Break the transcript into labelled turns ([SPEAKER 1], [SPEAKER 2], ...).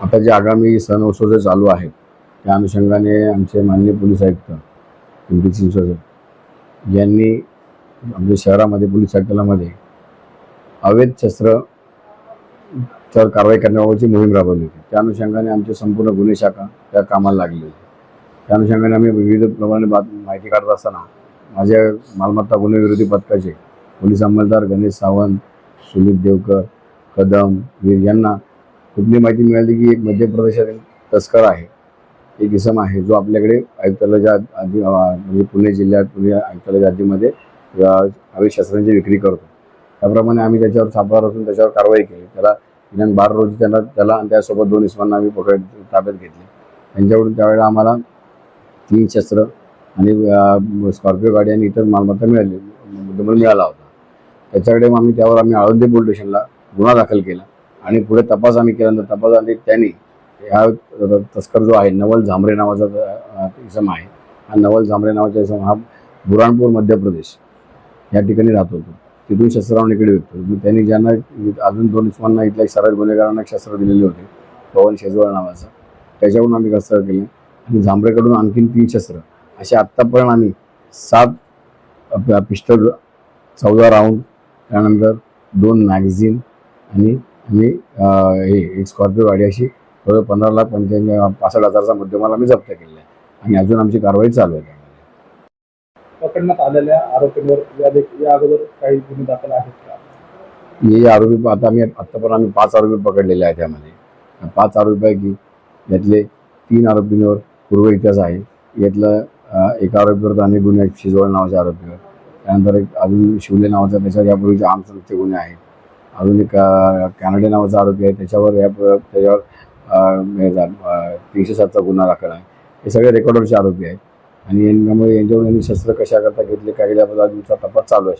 [SPEAKER 1] आता जे आगामी सण उत्सव जे चालू आहेत त्या अनुषंगाने आमचे माननीय पोलीस आयुक्त पिंपरी चिंचवड यांनी आमच्या शहरामध्ये पोलीस आयुक्तालयामध्ये अवैध शस्त्र तर कारवाई करण्याबाबतची मोहीम राबवली होती. त्या अनुषंगाने आमची संपूर्ण गुन्हे शाखा त्या कामाला लागली होती त्या अनुषंगाने आम्ही विविध प्रमाणे बात माहिती काढत असताना माझ्या मालमत्ता गुन्हे विरोधी पथकाचे पोलीस अंमलदार गणेश सावंत सुमित देवकर कदम वीर यांना कुठली माहिती मिळाली की एक मध्य प्रदेशातील तस्कर आहे एक इसम आहे जो आपल्याकडे आयुक्तालयाच्या आधी म्हणजे पुणे जिल्ह्यात पुणे आयुक्तालयाच्या आधीमध्ये आम्ही शस्त्रांची विक्री करतो. त्याप्रमाणे आम्ही त्याच्यावर छापा रचून त्याच्यावर कारवाई केली. त्याला दिनांक बारा रोजी त्यांना त्याला आणि त्यासोबत दोन इसमांना आम्ही पकड ताब्यात घेतले. त्यांच्याकडून त्यावेळेला आम्हाला तीन शस्त्र आणि स्कॉर्पिओ गाडी आणि इतर मालमत्ता मिळाली मुद्देमाल मिळाला होता. त्याच्याकडे मग आम्ही त्यावर आम्ही आळंदी पोलीस स्टेशनला गुन्हा दाखल केला. आणि पुढे तपास आम्ही केल्यानंतर तपासाने त्यांनी ह्या तस्कर जो आहे नवल झांबरे नावाचा इसम आहे. हा नवल झांबरे नावाचा इसम हा बुराणपूर मध्य प्रदेश या ठिकाणी राहत होतो तिथून शस्त्रावून इकडे विकतो त्यांनी ज्यांना अजून दोन इसमांना इथल्या सराज गुन्हेगारांना शस्त्र दिलेले होते पवन शेजवाळ नावाचा. त्याच्याकडून आम्ही कसं केले. आणि झांबरेकडून आणखीन तीन शस्त्र. असे आत्तापर्यंत आम्ही सात पिस्टल चौदा राऊंड त्यानंतर दोन मॅगझिन आणि अं, हे स्कॉर्पिओ गाडी अशी जवळ पंधरा लाख पंच्याऐंशी पासष्ट हजारचा मुद्देमाल आम्ही जप्त केलेला आहे. आणि अजून आमची कारवाई चालू आहे. त्यामध्ये
[SPEAKER 2] पकडण्यात आलेल्या आरोपींवर या देख- या अगोदर काही गुन्हे दाखल आहेत का?
[SPEAKER 1] हे आरोपी आता आम्ही आत्तापर्यंत आम्ही पाच आरोपी पकडलेले आहेत त्यामध्ये त्या पाच आरोपीपैकी यातले तीन आरोपींवर पूर्व इतिहास आहे. यातलं एका आरोपीवर तर अनेक गुन्हे आहेत शिजवळ नावाच्या आरोपीवर त्यानंतर एक अजून शिवले नावाचा त्याच्यावर यापूर्वीचे आमसंगचे गुन्हे आहेत. अजून एक कॅनडे नावाचा आरोपी आहे. त्याच्यावर या त्याच्यावर तीनशे सातचा गुन्हा दाखल आहे. हे सगळे रेकॉर्डवरचे आरोपी आहेत. आणि यांच्यामुळे यांच्यावर यांनी शस्त्र कशाकरता घेतले काय केल्याबद्दल तपास चालू आहे.